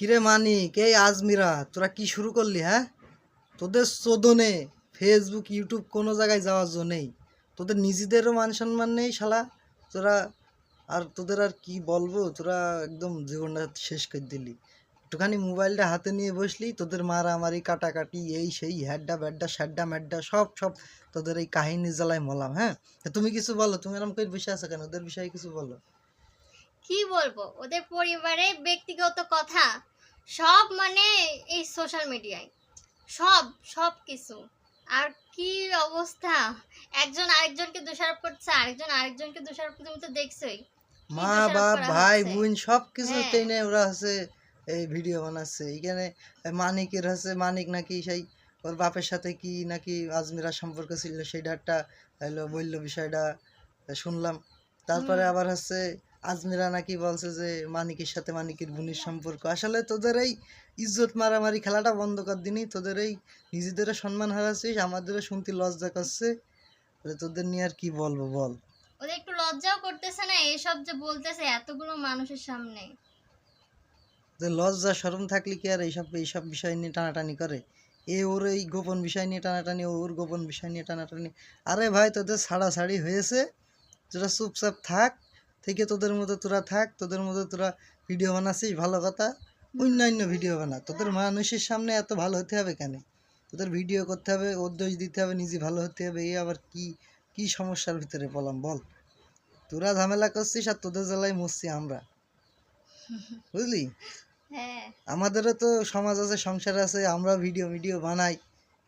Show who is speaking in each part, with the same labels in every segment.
Speaker 1: কিরে মানিক, এই আজমিরা, তোরা কি শুরু করলি হ্যাঁ? তোদের চোদনে ফেসবুক ইউটিউব কোনো জায়গায় যাওয়ার জন্য নেই। তোদের নিজেদেরও মান সম্মান নেই শালা। তোরা আর তোদের আর কি বলব, তোরা একদম জীবনটা শেষ করে দিলি। একটুখানি মোবাইলটা হাতে নিয়ে বসলি, তোদের মারামারি, কাটাকাটি, এই সেই, হ্যাড্ডা, ব্যাড্ডা, স্যাড্ডা, ম্যাড্ডা, সব সব তোদের এই কাহিনী জ্বালায় মলাম হ্যাঁ? তুমি কিছু বলো, তুমি এরকম করে বসে আছো কেন? ওদের বিষয়ে কিছু বলো।
Speaker 2: কি বলব? ওদের পরিবারে ব্যক্তিগত কথা। সব মানে এই সোশ্যাল মিডিয়ায় সব সব কিছু। আর কি অবস্থা? একজন আরেকজনকে দোষারোপ করছে আরেকজন আরেকজনকে দোষারোপ করছে তুমি তো দেখছোই।
Speaker 1: মা বাপ ভাই বোন সব কিছু
Speaker 2: হ্যাঁ।
Speaker 1: টেনে ওরা হচ্ছে এই ভিডিও বানাচ্ছে। এখানে মানিকের হচ্ছে মানিক নাকি সেই ওর বাপের সাথে কি নাকি আজমিরা সম্পর্ক ছিল সেইটা একটা হলো বলল বিষয়টা শুনলাম। তারপরে আবার হচ্ছে আজমিরা নাকি বলছে যে মানিকের সাথে মানিকের বোনের সম্পর্ক। আসলে তোদের এই ইজ্জত মারামারি খেলাটা বন্ধ কর দিনই তোদের এই নিজেদেরও সম্মান হারাচ্ছিস আমাদেরও শুনতে লজ্জা করছে। তাহলে তোদের নিয়ে আর কি বলব বল?
Speaker 2: ওদের একটু লজ্জাও করতেছে না এসব যে বলতেছে এতগুলো মানুষের সামনে।
Speaker 1: যে লজ্জা শরম থাকলে কি আর এইসব এইসব বিষয় নিয়ে টানাটানি করে? এ ওর এই গোপন বিষয় নিয়ে টানাটানি ওর গোপন বিষয় নিয়ে টানাটানি। আরে ভাই তোদের ছাড়াছাড়ি হয়েছে। তোরা চুপচাপ থাক। থেকে তোদের মতো তোরা থাক তোদের মতো তোরা ভিডিও বানাচ্ছিস ভালো কথা। অন্যান্য ভিডিও বানা। তোদের মানুষের সামনে এত ভালো হতে হবে কেন? তোদের ভিডিও করতে হবে দোষ দিতে হবে নিজে ভালো হতে হবে এই আবার কি কি সমস্যার ভিতরে বললাম বল? তোরা ঝামেলা করছিস আর তোদের জ্বালায় মরছি আমরা। বুঝলি?
Speaker 2: হ্যাঁ।
Speaker 1: আমাদেরও তো সমাজ আছে সংসার আছে আমরা ভিডিও ভিডিও বানাই।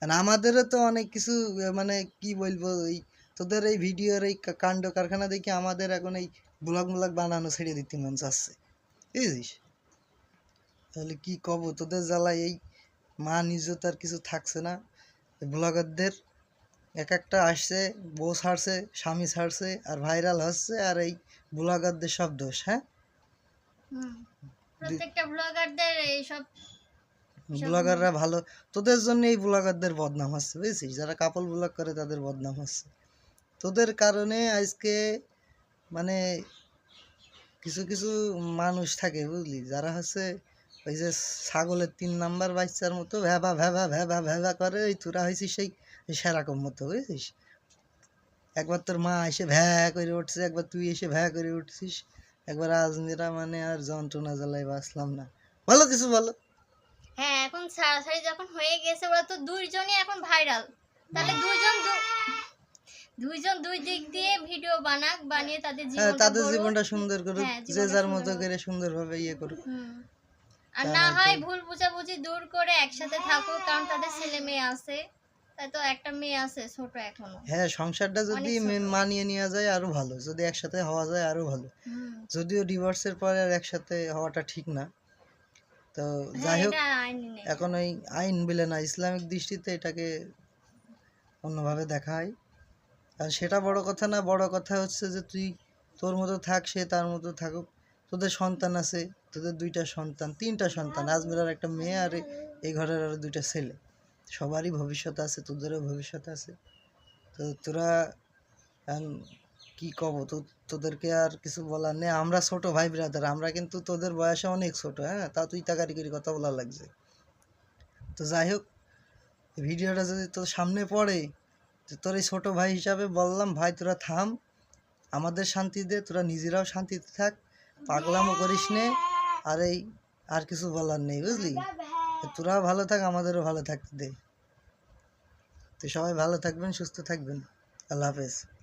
Speaker 1: আর আমাদেরও তো অনেক কিছু মানে কি বলব এই তোদের এই ভিডিওর এই কাণ্ড কারখানা দেখে আমাদের এখন এই ব্লগ ব্লগ বানানো ছেড়ে দিতে মন চাচ্ছে। বুঝিস তাহলে কি কব? তোদের জ্বালায় এই মা নিজে তো আর কিছু থাকছে না। ব্লগারদের এক একটা আসছে বউ ছাড়ছে স্বামী ছাড়ছে আর ভাইরাল হচ্ছে আর এই ব্লগারদের সব দোষ হ্যাঁ?
Speaker 2: হুম। প্রত্যেকটা ব্লগারদের এইসব
Speaker 1: ব্লগাররা ভালো। তোদের জন্য এই ব্লগারদের বদনাম হচ্ছে বুঝছিস? যারা কাপল ব্লগ করে তাদের বদনাম হচ্ছে। তোদের কারণে আজকে মানে কিছু কিছু মানুষ থাকে বুঝলি যারা হচ্ছে ওই যে ছাগলের তিন নাম্বার বাচ্চার মতো ভ্যাবা ভ্যাবা ভ্যাবা ভ্যাবা করে ওই তোরা হয়েছিস সেই সেরকম মতো বুঝছিস? একবার তোর মা এসে ভ্যা করে উঠছে একবার তুই এসে ভ্যা করে উঠছিস একবার আজমিরা মানে আর যন্ত্রণা জ্বালাই বাঁচলাম না। ভালো কিছু বলো।
Speaker 2: হ্যাঁ এখন ছাড়াছাড়ি যখন হয়ে গেছে ওরা তো দুইজনই এখন ভাইরাল তাহলে দুইজন দুইজন দুই দিক দিয়ে ভিডিও বানাক বানিয়ে তাদের
Speaker 1: হ্যাঁ
Speaker 2: জীবনটা
Speaker 1: তাদের জীবনটা সুন্দর করুক
Speaker 2: হ্যাঁ,
Speaker 1: যে যার মতো করে সুন্দরভাবে ইয়ে করুক।
Speaker 2: আর না হয় ভুল বুঝাবুঝি দূর করে একসাথে থাকুক কারণ তাদের ছেলে মেয়ে আছে তাই তো একটা মেয়ে আছে ছোট এখনও।
Speaker 1: হ্যাঁ সংসারটা যদি। মানিয়ে নেওয়া যায় আরও ভালো যদি একসাথে হওয়া যায় আরও ভালো। যদিও ডিভোর্সের পরে আর একসাথে হওয়াটা ঠিক না তো
Speaker 2: হ্যাঁ,
Speaker 1: যাই হোক। এখন ওই আইন বলে না ইসলামিক দৃষ্টিতে এটাকে অন্যভাবে দেখা হয়। আর সেটা বড় কথা না, বড় কথা হচ্ছে যে তুই তোর মতো থাক, সে তার মতো থাকুক। তোদের সন্তান আছে, তোদের দুইটা সন্তান, তিনটা সন্তান, আজমিরার একটা মেয়ে আর এই- ঘরের আরও দুইটা ছেলে। সবারই ভবিষ্যৎ আছে, তোদেরও ভবিষ্যৎ আছে। তো তোরা কি কব, তো তোদেরকে আর কিছু বলার নেই। আমরা ছোট ভাই ব্রাদার আমরা কিন্তু তোদের বয়সে অনেক ছোট হ্যাঁ? তা তুই তাকারি করে, কথা বলা লাগছে। তো যাই হোক ভিডিওটা যদি তোর সামনে পড়ে তোর এই ছোটো ভাই হিসাবে বললাম, ভাই, তোরা থাম, আমাদের শান্তি দে, তোরা নিজেরাও শান্তিতে থাক পাগলামও করিস নে, আর এই, আর কিছু বলার নেই, বুঝলি? তোরাও ভালো থাক, আমাদেরও ভালো থাকতে দে। তো সবাই ভালো থাকবেন, সুস্থ থাকবেন। আল্লাহ হাফেজ।